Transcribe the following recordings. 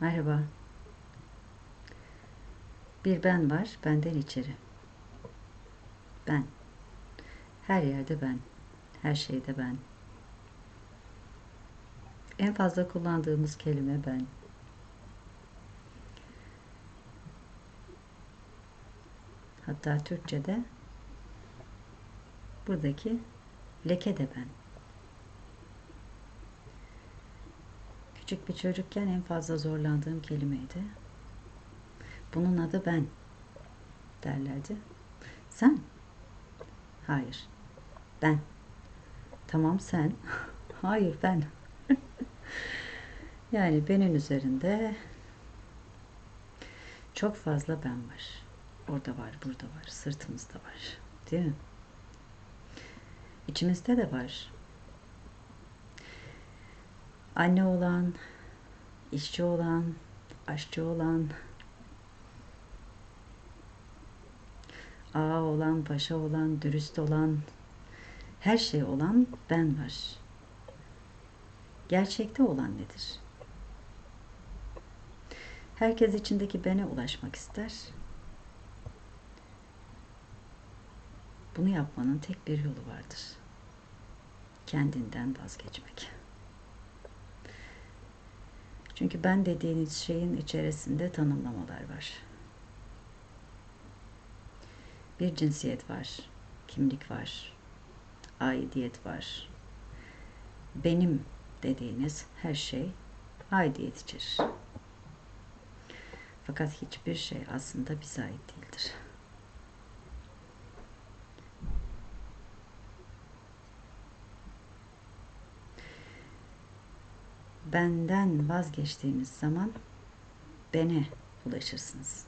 Merhaba. Bir ben var, benden içeri. Ben. Her yerde ben. Her şeyde ben. En fazla kullandığımız kelime ben. Hatta Türkçe'de buradaki leke de ben. Küçük bir çocukken en fazla zorlandığım kelimeydi. Bunun adı ben derlerdi. Sen? Hayır. Ben. Tamam sen. Hayır ben. yani benim üzerinde çok fazla ben var. Orada var, burada var, sırtımızda var. Değil mi? İçimizde de var. Anne olan, işçi olan, aşçı olan, ağa olan, paşa olan, dürüst olan, her şey olan ben var. Gerçekte olan nedir? Herkes içindeki bene ulaşmak ister. Bunu yapmanın tek bir yolu vardır. Kendinden vazgeçmek. Çünkü ben dediğiniz şeyin içerisinde tanımlamalar var. Bir cinsiyet var, kimlik var, aidiyet var. Benim dediğiniz her şey aidiyet içerir. Fakat hiçbir şey aslında bize ait değildir. Benden vazgeçtiğiniz zaman bene ulaşırsınız.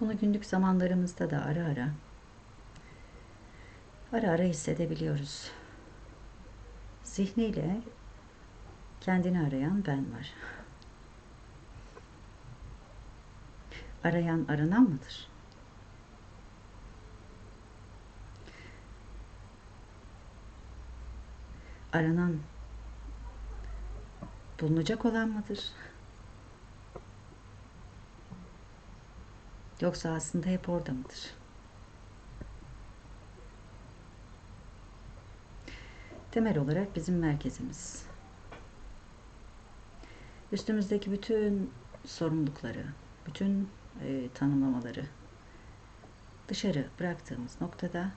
Bunu günlük zamanlarımızda da ara ara ara ara hissedebiliyoruz. Zihniyle kendini arayan ben var. Arayan aranan mıdır? Aranan bulunacak olan mıdır? Yoksa aslında hep orada mıdır? Temel olarak bizim merkezimiz. Üstümüzdeki bütün sorumlulukları, bütün e, tanımlamaları dışarı bıraktığımız noktada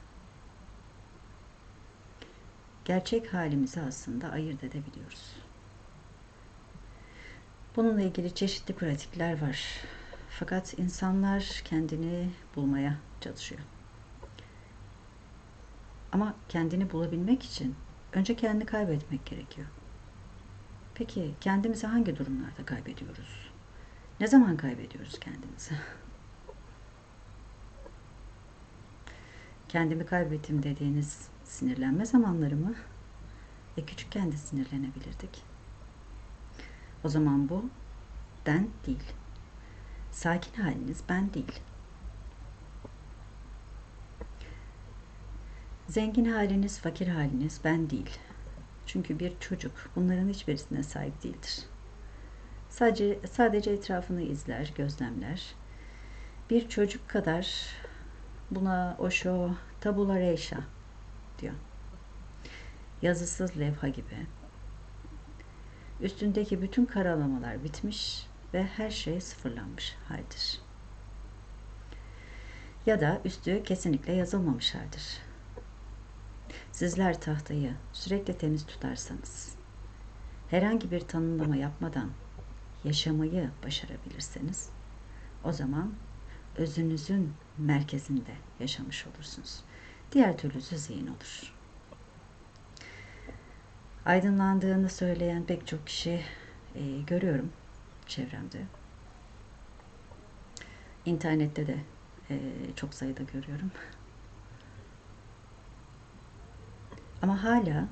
gerçek halimizi aslında ayırt edebiliyoruz. Bununla ilgili çeşitli pratikler var. Fakat insanlar kendini bulmaya çalışıyor. Ama kendini bulabilmek için önce kendini kaybetmek gerekiyor. Peki kendimizi hangi durumlarda kaybediyoruz? Ne zaman kaybediyoruz kendimizi? Kendimi kaybettim dediğiniz sinirlenme zamanları mı? E küçükken de sinirlenebilirdik. O zaman bu ben değil. Sakin haliniz ben değil. Zengin haliniz, fakir haliniz ben değil. Çünkü bir çocuk bunların hiçbirisine sahip değildir. Sadece sadece etrafını izler, gözlemler. Bir çocuk kadar buna Osho tabula rasa diyor. Yazısız levha gibi. Üstündeki bütün karalamalar bitmiş ve her şey sıfırlanmış haldir. Ya da üstü kesinlikle yazılmamış haldir. Sizler tahtayı sürekli temiz tutarsanız, herhangi bir tanımlama yapmadan yaşamayı başarabilirseniz, o zaman özünüzün merkezinde yaşamış olursunuz. Diğer türlüsü zihin olur. Aydınlandığını söyleyen pek çok kişi e, görüyorum çevremde. İnternette de e, çok sayıda görüyorum. Ama hala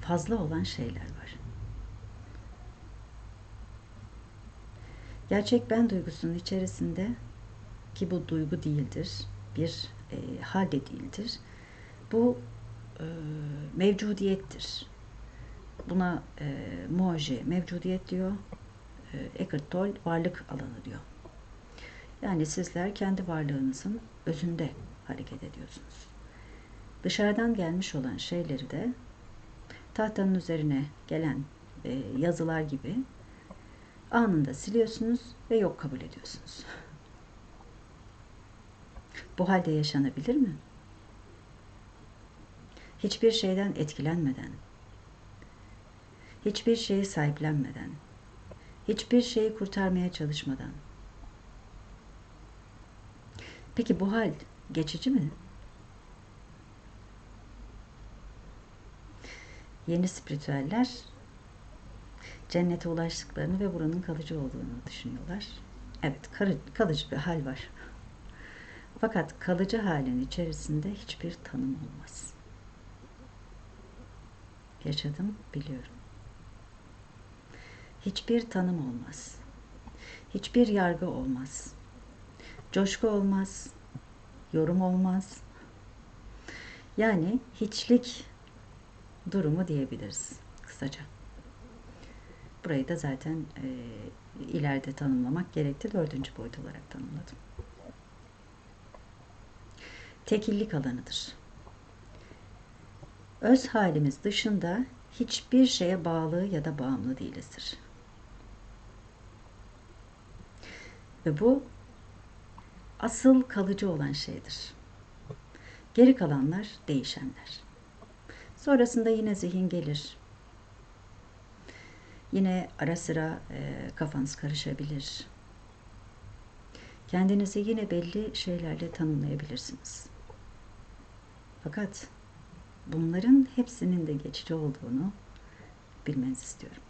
fazla olan şeyler var. Gerçek ben duygusunun içerisinde ki bu duygu değildir, bir e, hal de değildir. Bu e, mevcudiyettir. Buna e, Moji mevcudiyet diyor. E, Eckhart Tolle varlık alanı diyor. Yani sizler kendi varlığınızın özünde hareket ediyorsunuz. Dışarıdan gelmiş olan şeyleri de tahtanın üzerine gelen e, yazılar gibi anında siliyorsunuz ve yok kabul ediyorsunuz. Bu halde yaşanabilir mi? Hiçbir şeyden etkilenmeden, hiçbir şeyi sahiplenmeden, hiçbir şeyi kurtarmaya çalışmadan. Peki bu hal geçici mi? Yeni spiritüeller cennete ulaştıklarını ve buranın kalıcı olduğunu düşünüyorlar. Evet, kalıcı bir hal var. Fakat kalıcı halin içerisinde hiçbir tanım olmaz. Yaşadım, biliyorum. Hiçbir tanım olmaz. Hiçbir yargı olmaz. Coşku olmaz. Yorum olmaz. Yani hiçlik durumu diyebiliriz kısaca. Burayı da zaten e, ileride tanımlamak gerekti. Dördüncü boyut olarak tanımladım. Tekillik alanıdır. Öz halimiz dışında hiçbir şeye bağlı ya da bağımlı değilizdir. Ve bu asıl kalıcı olan şeydir. Geri kalanlar değişenler. Sonrasında yine zihin gelir. Yine ara sıra e, kafanız karışabilir. Kendinizi yine belli şeylerle tanımlayabilirsiniz. Fakat bunların hepsinin de geçici olduğunu bilmenizi istiyorum.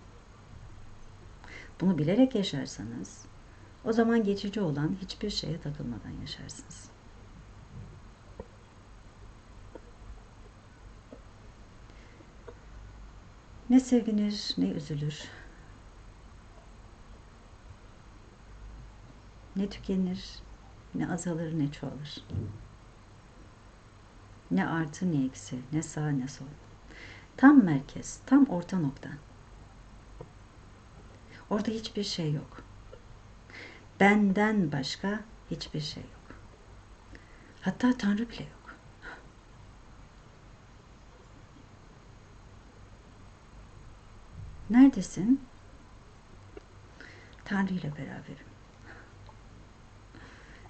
Bunu bilerek yaşarsanız o zaman geçici olan hiçbir şeye takılmadan yaşarsınız. Ne sevinir ne üzülür. Ne tükenir, ne azalır ne çoğalır. Ne artı ne eksi, ne sağ ne sol. Tam merkez, tam orta nokta. Orada hiçbir şey yok. Benden başka hiçbir şey yok. Hatta Tanrı bile yok. Neredesin? Tanrı ile beraberim.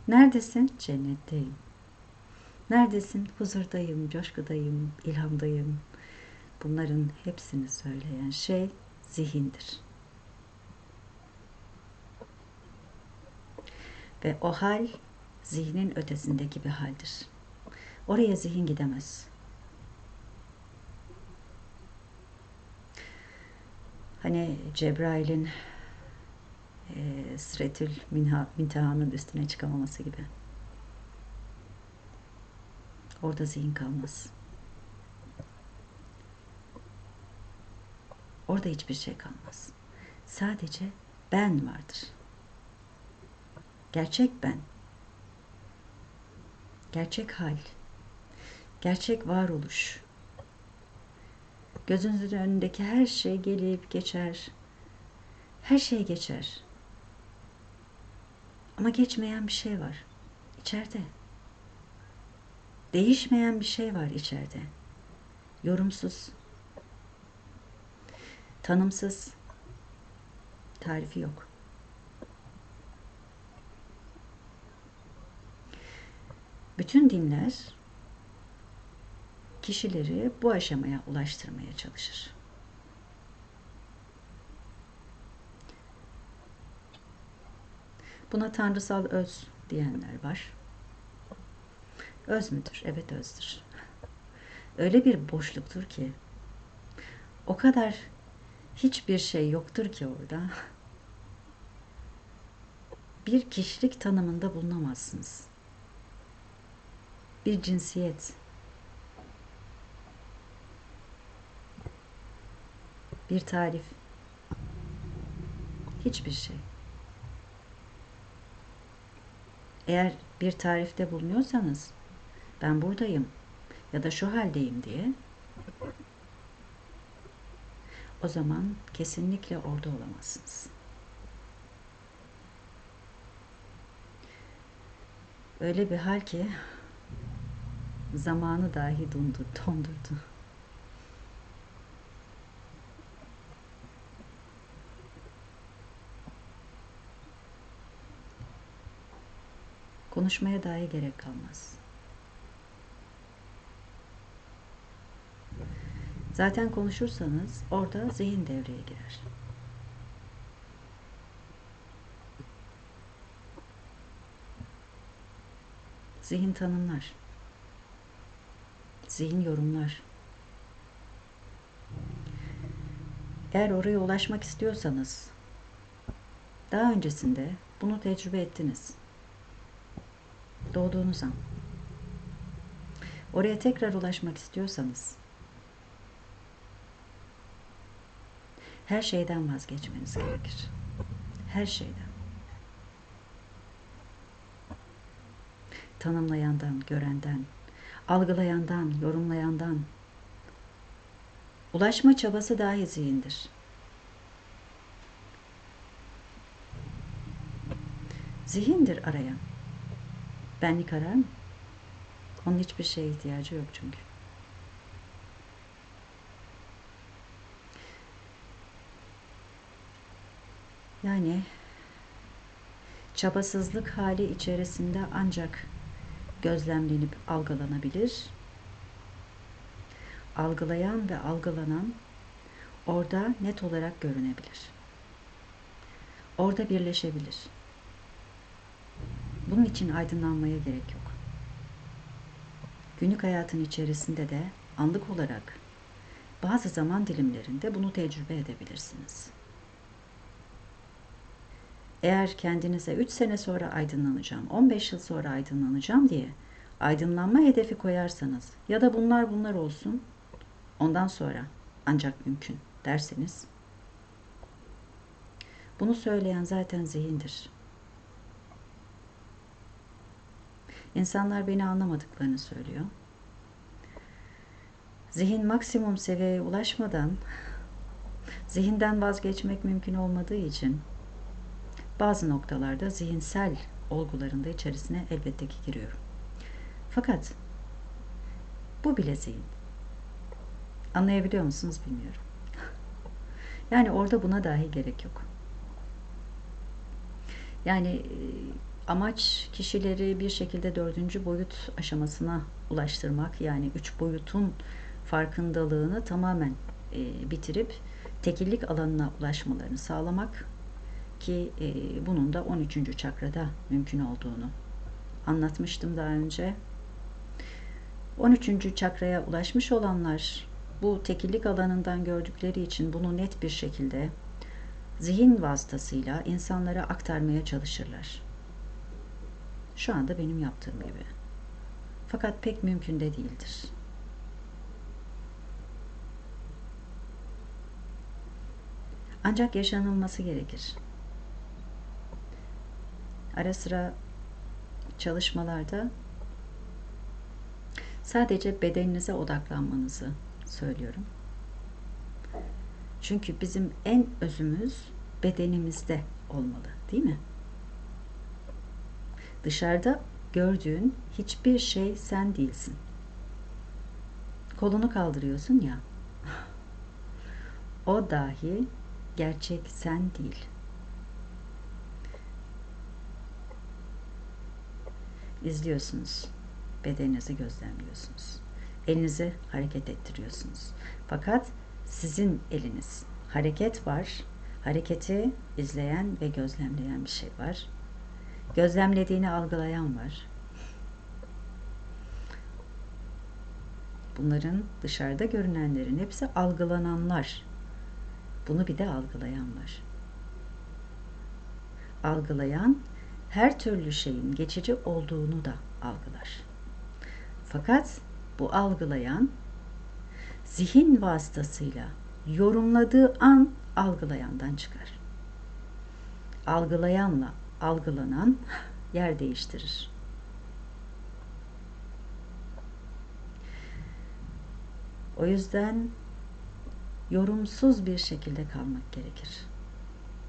Neredesin? Cennetteyim. Neredesin? Huzurdayım, coşkudayım, ilhamdayım. Bunların hepsini söyleyen şey zihindir. Ve o hal zihnin ötesindeki bir haldir. Oraya zihin gidemez. Hani Cebrail'in e, Sretül Mintahan'ın üstüne çıkamaması gibi. Orada zihin kalmaz. Orada hiçbir şey kalmaz. Sadece ben vardır. Gerçek ben. Gerçek hal. Gerçek varoluş. Gözünüzün önündeki her şey gelip geçer. Her şey geçer. Ama geçmeyen bir şey var. içeride. Değişmeyen bir şey var içeride. Yorumsuz. Tanımsız. Tarifi yok. Bütün dinler kişileri bu aşamaya ulaştırmaya çalışır. Buna tanrısal öz diyenler var. Öz müdür? Evet özdür. Öyle bir boşluktur ki o kadar hiçbir şey yoktur ki orada. Bir kişilik tanımında bulunamazsınız. Bir cinsiyet, bir tarif, hiçbir şey. Eğer bir tarifte bulunuyorsanız ben buradayım ya da şu haldeyim diye o zaman kesinlikle orada olamazsınız. Öyle bir hal ki zamanı dahi dondur, dondurdu. Konuşmaya dahi gerek kalmaz. Zaten konuşursanız orada zihin devreye girer. Zihin tanımlar. Zihin yorumlar. Eğer oraya ulaşmak istiyorsanız daha öncesinde bunu tecrübe ettiniz. Doğduğunuz an. Oraya tekrar ulaşmak istiyorsanız her şeyden vazgeçmeniz gerekir. Her şeyden. Tanımlayandan, görenden, algılayandan, yorumlayandan. Ulaşma çabası dahi zihindir. Zihindir arayan. Benlik arar mı? Onun hiçbir şeye ihtiyacı yok çünkü. Yani çabasızlık hali içerisinde ancak gözlemlenip algılanabilir. Algılayan ve algılanan orada net olarak görünebilir. Orada birleşebilir. Bunun için aydınlanmaya gerek yok. Günlük hayatın içerisinde de anlık olarak bazı zaman dilimlerinde bunu tecrübe edebilirsiniz. Eğer kendinize 3 sene sonra aydınlanacağım, 15 yıl sonra aydınlanacağım diye aydınlanma hedefi koyarsanız ya da bunlar bunlar olsun ondan sonra ancak mümkün derseniz bunu söyleyen zaten zihindir. İnsanlar beni anlamadıklarını söylüyor. Zihin maksimum seviyeye ulaşmadan zihinden vazgeçmek mümkün olmadığı için bazı noktalarda zihinsel olgularında içerisine elbette ki giriyorum. Fakat bu bile zihin. Anlayabiliyor musunuz bilmiyorum. Yani orada buna dahi gerek yok. Yani amaç kişileri bir şekilde dördüncü boyut aşamasına ulaştırmak. Yani üç boyutun farkındalığını tamamen e, bitirip tekillik alanına ulaşmalarını sağlamak ki e, bunun da 13. çakrada mümkün olduğunu anlatmıştım daha önce. 13. çakraya ulaşmış olanlar bu tekillik alanından gördükleri için bunu net bir şekilde zihin vasıtasıyla insanlara aktarmaya çalışırlar. Şu anda benim yaptığım gibi. Fakat pek mümkün de değildir. Ancak yaşanılması gerekir. Ara sıra çalışmalarda sadece bedeninize odaklanmanızı söylüyorum. Çünkü bizim en özümüz bedenimizde olmalı, değil mi? Dışarıda gördüğün hiçbir şey sen değilsin. Kolunu kaldırıyorsun ya. O dahi gerçek sen değil. İzliyorsunuz. Bedeninizi gözlemliyorsunuz. Elinizi hareket ettiriyorsunuz. Fakat sizin eliniz. Hareket var. Hareketi izleyen ve gözlemleyen bir şey var gözlemlediğini algılayan var. Bunların dışarıda görünenlerin hepsi algılananlar. Bunu bir de algılayan var. Algılayan her türlü şeyin geçici olduğunu da algılar. Fakat bu algılayan zihin vasıtasıyla yorumladığı an algılayandan çıkar. Algılayanla algılanan yer değiştirir. O yüzden yorumsuz bir şekilde kalmak gerekir.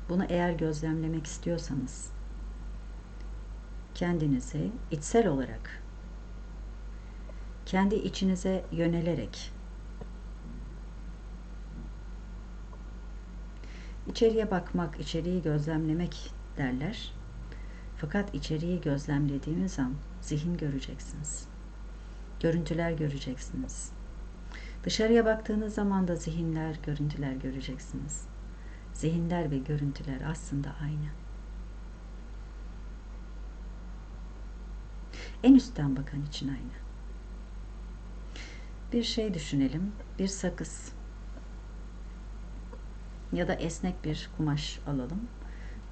Bunu eğer gözlemlemek istiyorsanız kendinizi içsel olarak kendi içinize yönelerek içeriye bakmak, içeriği gözlemlemek derler. Fakat içeriği gözlemlediğiniz an zihin göreceksiniz. Görüntüler göreceksiniz. Dışarıya baktığınız zaman da zihinler, görüntüler göreceksiniz. Zihinler ve görüntüler aslında aynı. En üstten bakan için aynı. Bir şey düşünelim. Bir sakız ya da esnek bir kumaş alalım.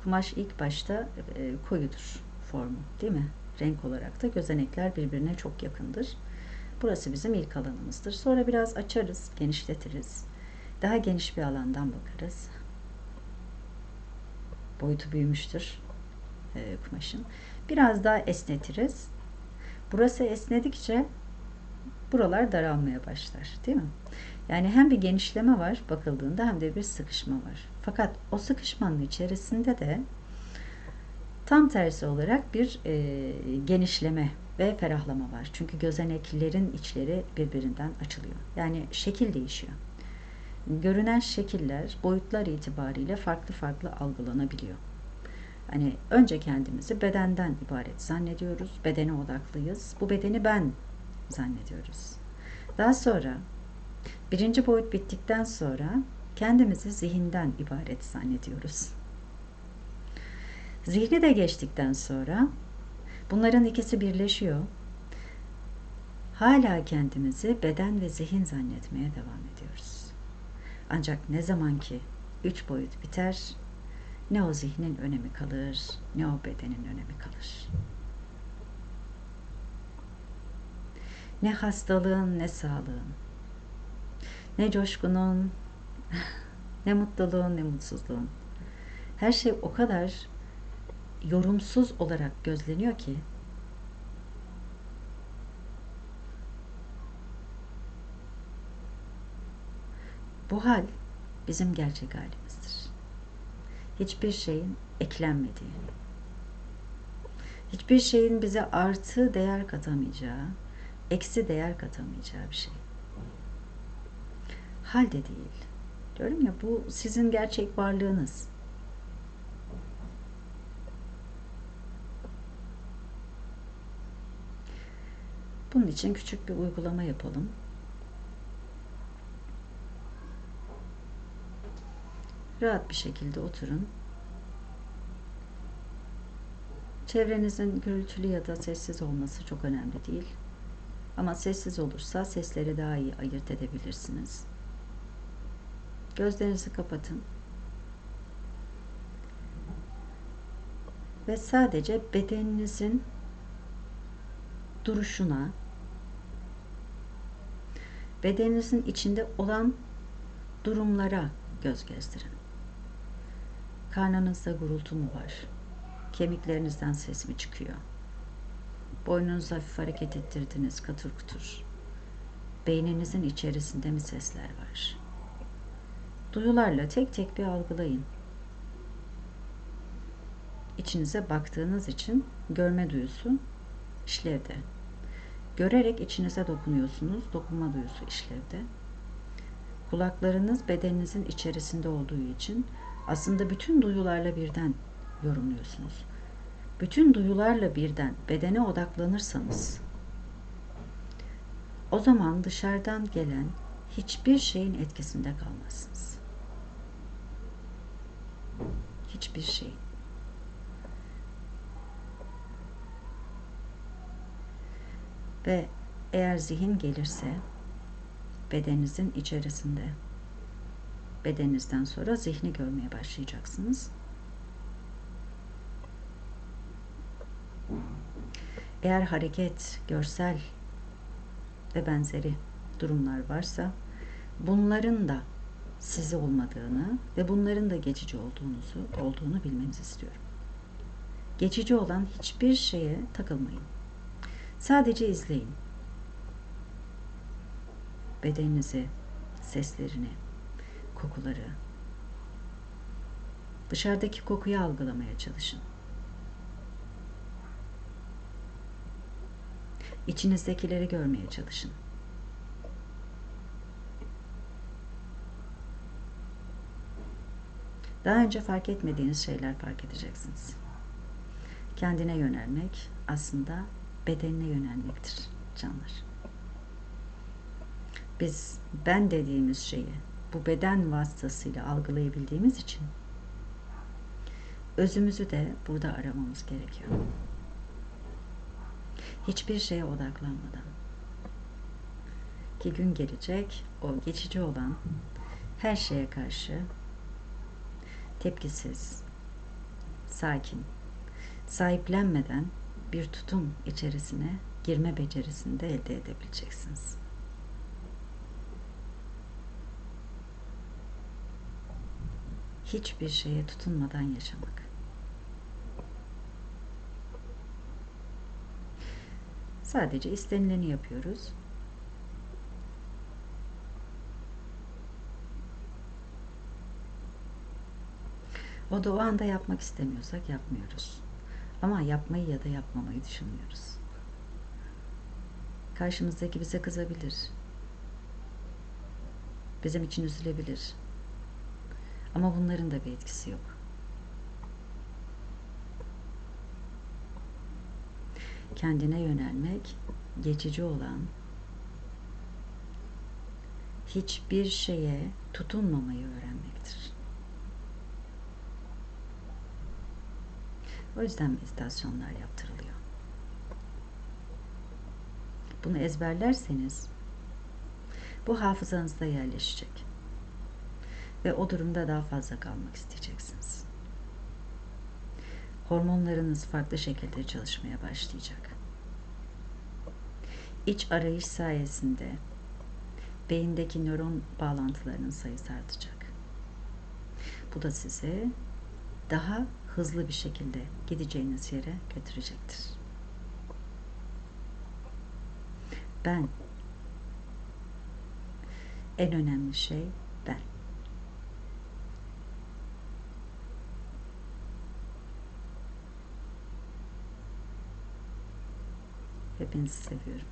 Kumaş ilk başta e, koyudur formu değil mi? Renk olarak da gözenekler birbirine çok yakındır. Burası bizim ilk alanımızdır. Sonra biraz açarız, genişletiriz. Daha geniş bir alandan bakarız. Boyutu büyümüştür e, kumaşın. Biraz daha esnetiriz. Burası esnedikçe buralar daralmaya başlar değil mi? Yani hem bir genişleme var bakıldığında hem de bir sıkışma var. Fakat o sıkışmanın içerisinde de tam tersi olarak bir e, genişleme ve ferahlama var. Çünkü gözeneklerin içleri birbirinden açılıyor. Yani şekil değişiyor. Görünen şekiller boyutlar itibariyle farklı farklı algılanabiliyor. Hani önce kendimizi bedenden ibaret zannediyoruz. Bedene odaklıyız. Bu bedeni ben zannediyoruz. Daha sonra birinci boyut bittikten sonra kendimizi zihinden ibaret zannediyoruz. Zihni de geçtikten sonra bunların ikisi birleşiyor. Hala kendimizi beden ve zihin zannetmeye devam ediyoruz. Ancak ne zaman ki üç boyut biter, ne o zihnin önemi kalır, ne o bedenin önemi kalır. Ne hastalığın ne sağlığın, ne coşkunun, ne mutluluğun ne mutsuzluğun. Her şey o kadar yorumsuz olarak gözleniyor ki bu hal bizim gerçek halimizdir. Hiçbir şeyin eklenmediği, hiçbir şeyin bize artı değer katamayacağı, eksi değer katamayacağı bir şey. Hal de değil. Diyorum ya bu sizin gerçek varlığınız. Bunun için küçük bir uygulama yapalım. Rahat bir şekilde oturun. Çevrenizin gürültülü ya da sessiz olması çok önemli değil. Ama sessiz olursa sesleri daha iyi ayırt edebilirsiniz. Gözlerinizi kapatın. Ve sadece bedeninizin duruşuna, bedeninizin içinde olan durumlara göz gezdirin. Karnınızda gurultu mu var? Kemiklerinizden ses mi çıkıyor? Boynunuzu hafif hareket ettirdiniz katır kutur. Beyninizin içerisinde mi sesler var? Duyularla tek tek bir algılayın. İçinize baktığınız için görme duyusu işlevde. Görerek içinize dokunuyorsunuz. Dokunma duyusu işlevde. Kulaklarınız bedeninizin içerisinde olduğu için aslında bütün duyularla birden yorumluyorsunuz. Bütün duyularla birden bedene odaklanırsanız o zaman dışarıdan gelen hiçbir şeyin etkisinde kalmazsınız. Hiçbir şey. Ve eğer zihin gelirse bedeninizin içerisinde bedeninizden sonra zihni görmeye başlayacaksınız. Eğer hareket, görsel ve benzeri durumlar varsa bunların da sizi olmadığını ve bunların da geçici olduğunuzu olduğunu bilmenizi istiyorum. Geçici olan hiçbir şeye takılmayın. Sadece izleyin. Bedeninizi, seslerini, kokuları. Dışarıdaki kokuyu algılamaya çalışın. İçinizdekileri görmeye çalışın. Daha önce fark etmediğiniz şeyler fark edeceksiniz. Kendine yönelmek aslında bedenine yönelmektir canlar. Biz ben dediğimiz şeyi bu beden vasıtasıyla algılayabildiğimiz için özümüzü de burada aramamız gerekiyor. Hiçbir şeye odaklanmadan. Ki gün gelecek o geçici olan her şeye karşı tepkisiz, sakin, sahiplenmeden bir tutum içerisine girme becerisini de elde edebileceksiniz. Hiçbir şeye tutunmadan yaşamak. Sadece istenileni yapıyoruz. O da o anda yapmak istemiyorsak yapmıyoruz. Ama yapmayı ya da yapmamayı düşünmüyoruz. Karşımızdaki bize kızabilir. Bizim için üzülebilir. Ama bunların da bir etkisi yok. Kendine yönelmek, geçici olan, hiçbir şeye tutunmamayı öğrenmektir. O yüzden meditasyonlar yaptırılıyor. Bunu ezberlerseniz bu hafızanızda yerleşecek. Ve o durumda daha fazla kalmak isteyeceksiniz. Hormonlarınız farklı şekilde çalışmaya başlayacak. İç arayış sayesinde beyindeki nöron bağlantılarının sayısı artacak. Bu da size daha hızlı bir şekilde gideceğiniz yere götürecektir. Ben en önemli şey ben. Hepinizi seviyorum.